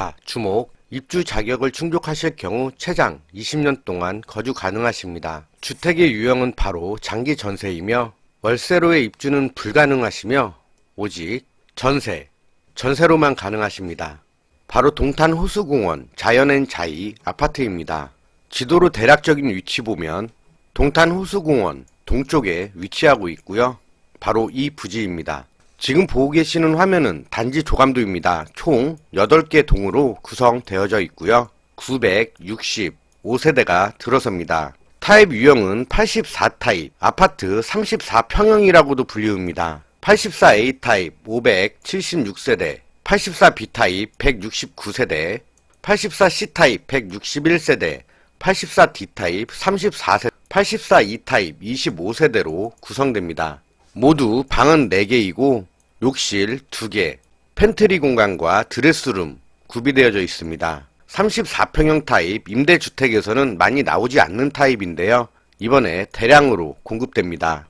자, 주목. 입주 자격을 충족하실 경우 최장 20년 동안 거주 가능하십니다. 주택의 유형은 바로 장기 전세이며 월세로의 입주는 불가능하시며 오직 전세, 전세로만 가능하십니다. 바로 동탄 호수공원 자연엔 자이 아파트입니다. 지도로 대략적인 위치 보면 동탄 호수공원 동쪽에 위치하고 있고요. 바로 이 부지입니다. 지금 보고 계시는 화면은 단지 조감도입니다. 총 8개 동으로 구성되어져 있고요. 965세대가 들어섭니다. 타입 유형은 84 타입, 아파트 34평형이라고도 불리웁니다. 84A 타입 576세대, 84B 타입 169세대, 84C 타입 161세대, 84D 타입 34세대, 84E 타입 25세대로 구성됩니다. 모두 방은 4개이고 욕실 2개, 팬트리 공간과 드레스룸 구비되어져 있습니다. 34평형 타입 임대주택에서는 많이 나오지 않는 타입인데요. 이번에 대량으로 공급됩니다.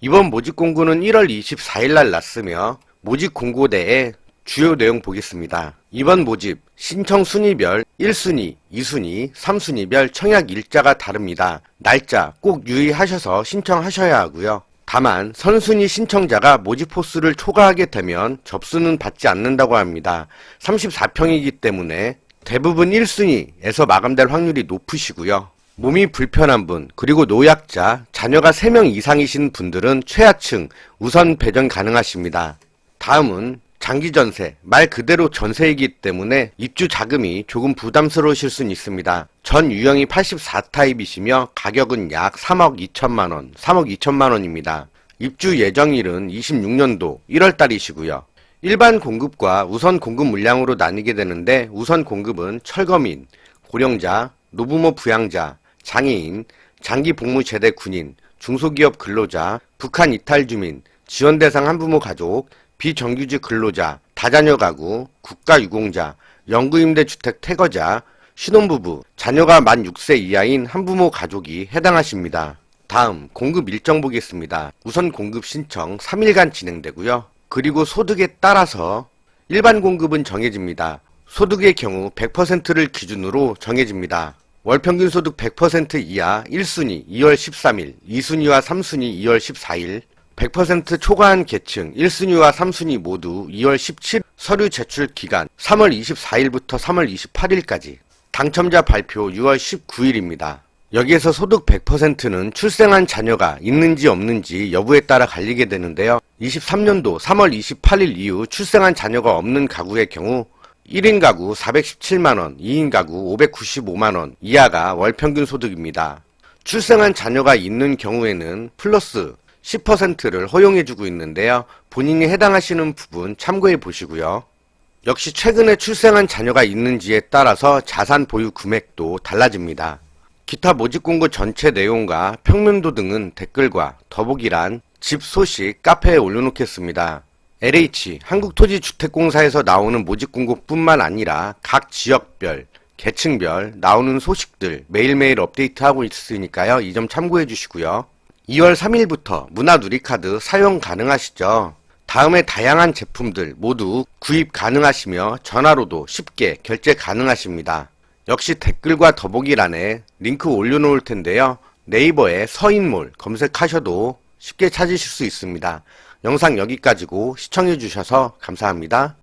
이번 모집 공고는 1월 24일 날 났으며 모집 공고 내에 주요 내용 보겠습니다. 이번 모집 신청 순위별 1순위, 2순위, 3순위별 청약 일자가 다릅니다. 날짜 꼭 유의하셔서 신청하셔야 하고요. 다만 선순위 신청자가 모집 호수를 초과하게 되면 접수는 받지 않는다고 합니다. 34평이기 때문에 대부분 1순위에서 마감될 확률이 높으시고요. 몸이 불편한 분, 그리고 노약자, 자녀가 3명 이상이신 분들은 최하층 우선 배정 가능하십니다. 다음은 장기 전세, 말 그대로 전세이기 때문에 입주 자금이 조금 부담스러우실 수는 있습니다. 전 유형이 84 타입이시며 가격은 약 3억 2천만 원, 3억 2천만 원입니다. 입주 예정일은 26년도 1월 달이시고요. 일반 공급과 우선 공급 물량으로 나뉘게 되는데 우선 공급은 철거민, 고령자, 노부모 부양자, 장애인, 장기 복무 제대 군인, 중소기업 근로자, 북한 이탈 주민, 지원 대상 한부모 가족, 비정규직 근로자, 다자녀 가구, 국가유공자, 연구임대주택 태거자, 신혼부부, 자녀가 만 6세 이하인 한부모 가족이 해당하십니다. 다음 공급 일정 보겠습니다. 우선 공급 신청 3일간 진행되고요. 그리고 소득에 따라서 일반 공급은 정해집니다. 소득의 경우 100%를 기준으로 정해집니다. 월평균 소득 100% 이하 1순위 2월 13일, 2순위와 3순위 2월 14일, 100% 초과한 계층 1순위와 3순위 모두 2월 17일 서류 제출 기간 3월 24일부터 3월 28일까지 당첨자 발표 6월 19일입니다. 여기에서 소득 100%는 출생한 자녀가 있는지 없는지 여부에 따라 갈리게 되는데요. 23년도 3월 28일 이후 출생한 자녀가 없는 가구의 경우 1인 가구 417만원, 2인 가구 595만원 이하가 월평균 소득입니다. 출생한 자녀가 있는 경우에는 플러스 10%를 허용해주고 있는데요. 본인이 해당하시는 부분 참고해 보시고요. 역시 최근에 출생한 자녀가 있는지에 따라서 자산 보유 금액도 달라집니다. 기타 모집 공고 전체 내용과 평면도 등은 댓글과 더보기란 집 소식 카페에 올려놓겠습니다. LH 한국토지주택공사에서 나오는 모집 공고뿐만 아니라 각 지역별, 계층별 나오는 소식들 매일매일 업데이트하고 있으니까요. 이 점 참고해 주시고요. 2월 3일부터 문화누리카드 사용 가능하시죠? 다음에 다양한 제품들 모두 구입 가능하시며 전화로도 쉽게 결제 가능하십니다. 역시 댓글과 더보기란에 링크 올려놓을 텐데요. 네이버에 서인몰 검색하셔도 쉽게 찾으실 수 있습니다. 영상 여기까지고 시청해주셔서 감사합니다.